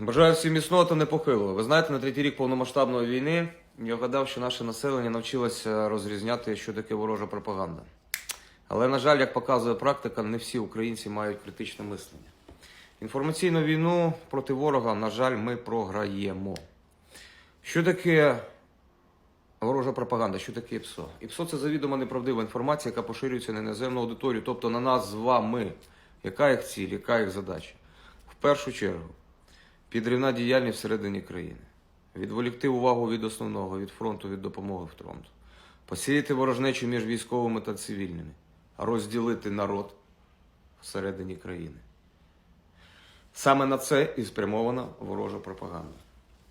Бажаю всім міцного та непохилого. Ви знаєте, на третій рік повномасштабної війни я гадав, що наше населення навчилося розрізняти, що таке ворожа пропаганда. Але, на жаль, як показує практика, не всі українці мають критичне мислення. Інформаційну війну проти ворога, на жаль, ми програємо. Що таке ворожа пропаганда? Що таке ІПСО? ІПСО це завідомо неправдива інформація, яка поширюється на іноземну аудиторію, тобто на нас з вами. Яка їх ціль, яка їх задача? В першу чергу, підривна діяльність всередині країни, відволікти увагу від основного, від фронту, від допомоги фронту, посіяти ворожнечу між військовими та цивільними, розділити народ всередині країни. Саме на це і спрямована ворожа пропаганда.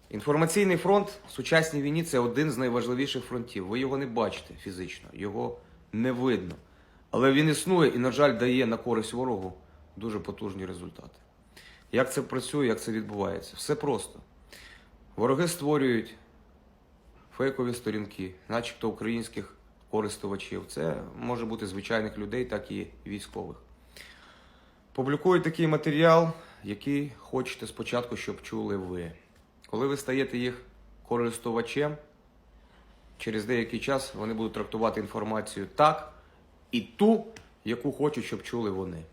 Інформаційний фронт в сучасній війні це один з найважливіших фронтів. Ви його не бачите фізично, його не видно. Але він існує і, на жаль, дає на користь ворогу дуже потужні результати. Як це працює, як це відбувається? Все просто. Вороги створюють фейкові сторінки, начебто українських користувачів. Це може бути звичайних людей, так і військових. Публікують такий матеріал, який хочете спочатку, щоб чули ви. Коли ви стаєте їх користувачем, через деякий час вони будуть трактувати інформацію так і ту, яку хочуть, щоб чули вони.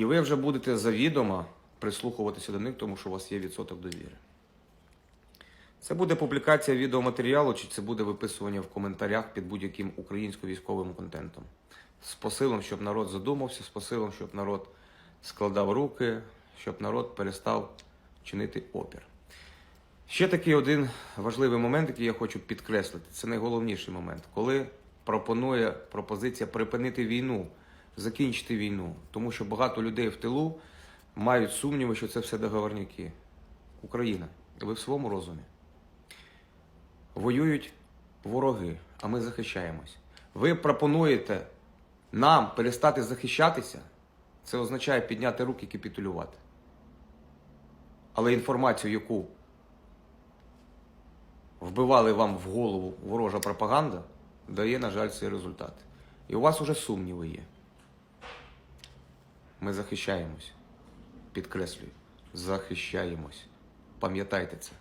І ви вже будете завідомо прислухуватися до них, тому що у вас є відсоток довіри. Це буде публікація відеоматеріалу, чи це буде виписування в коментарях під будь-яким українсько-військовим контентом. З посилом, щоб народ задумався, з посилом, щоб народ складав руки, щоб народ перестав чинити опір. Ще такий один важливий момент, який я хочу підкреслити, це найголовніший момент, коли пропонує пропозиція припинити війну, закінчити війну, тому що багато людей в тилу мають сумніви, що це все договорняки. Україна, ви в своєму розумі. Воюють вороги, а ми захищаємось. Ви пропонуєте нам перестати захищатися, це означає підняти руки і капітулювати. Але інформацію, яку вбивали вам в голову ворожа пропаганда, дає, на жаль, цей результат. І у вас уже сумніви є. Ми захищаємось. Підкреслюю, захищаємось. Пам'ятайте це.